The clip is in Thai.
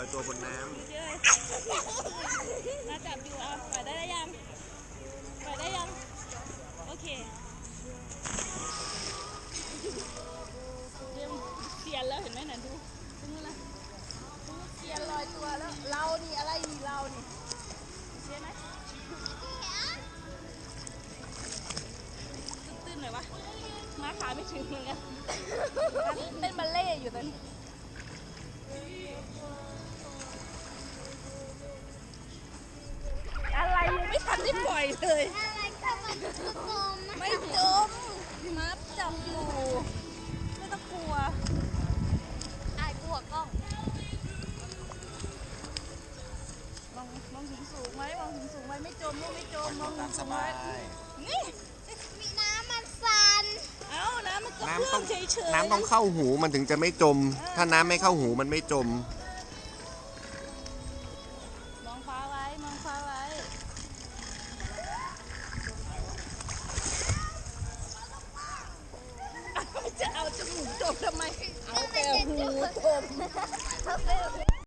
อยตัวบนน้เยอะมาจับอยู่เอาปล่อยได้หรือยังปล่อยได้ยัง โอเคเริ่มเสียนแล้วเห็นไหมน่ะดูตรงนู้นละดูเสียนลอยตัวแล้ว เรานี่อะไรนี่เรานี่เสียนไหมตื้นๆหน่อยวะมาขาไม่ถึงเหมือนกันเต้นบัลเล่ต์อยู่ตอนนี้ อยเลย อะไรก็มันจะจมไม่จมมาจับอยู่ไม่ต้องกลัวอายกลัวกล้องมองมองถึงสูงไหมมองถึงสูงไหมไม่จมลูกไม่จมมองตามสสูงไหมบายนี่มีน้ำมันสั่นเอ้าน้ำมันก็น้ำเพื่ต้อองมเฉยน้ำต้องเข้าหูมันถึงจะไม่จม ถ้าน้ำไม่เข้าหูมันไม่จม มองฟ้าไว้มองฟ้าไว้จะเอาจมูกจม ทำไม เอาแต่หูจมเอาแต่